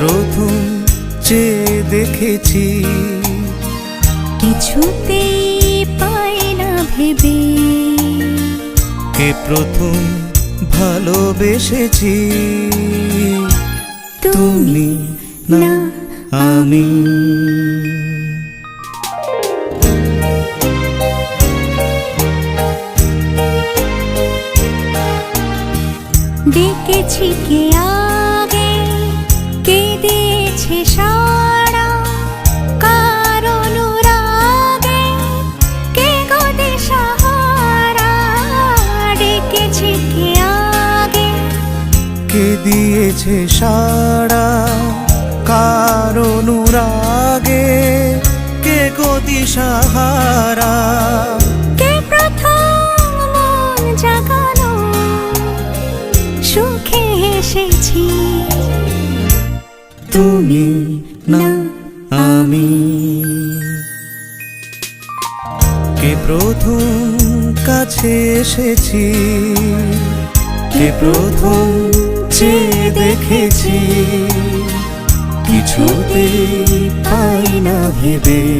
প্রথম চেয়ে দেখেছি। কিছুতেই পাই না ভেবে। কে প্রথম ভালোবেসেছি। তুমি না আমি। ডেকেছি কে আগে কে দিয়েছে সারা কার অনুরাগে কে গতি সাহারা কে প্রথম মন জাগালো? সুখে এসেছি। তুমি না আমি। কে প্রথম কাছে এসেছি? কে প্রথম চেয়ে দেখেছি কিছুতে পাই না ভেবে।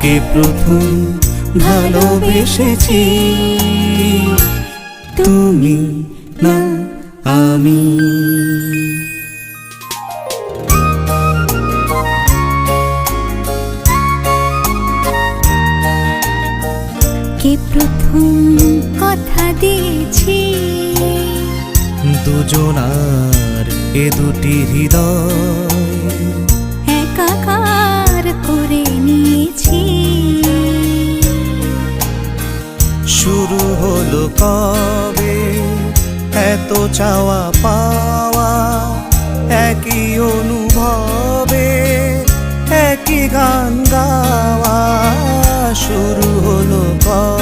কে প্রথম ভালোবেসেছি? তুমি না আমি। কে প্রথম কথা দিয়েছি? দুজনার এ দুটি হৃদয় একাকার করে নিয়েছি। শুরু হলো কবে? এত চাওয়া পাওয়া একই অনুভবে একই গান গাওয়া। শুরু হলো কবে?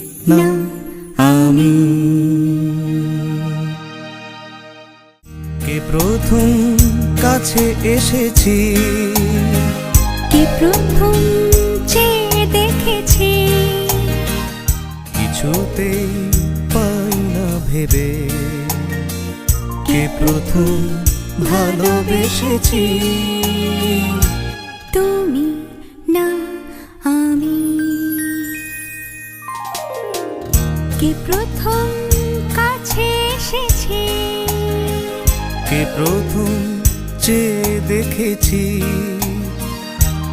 না আমি। কে প্রথম কাছে এসেছি? কে প্রথম চেয়ে দেখেছি? কিছুতেই পাই না ভেবে। কে প্রথম ভালোবেসেছি? কে প্রথম যে দেখেছি।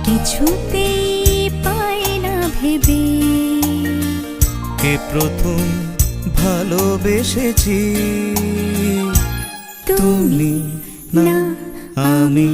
কিছুতেই পাই না ভেবে। কে প্রথম ভালোবেসেছি। তুমি না আমি।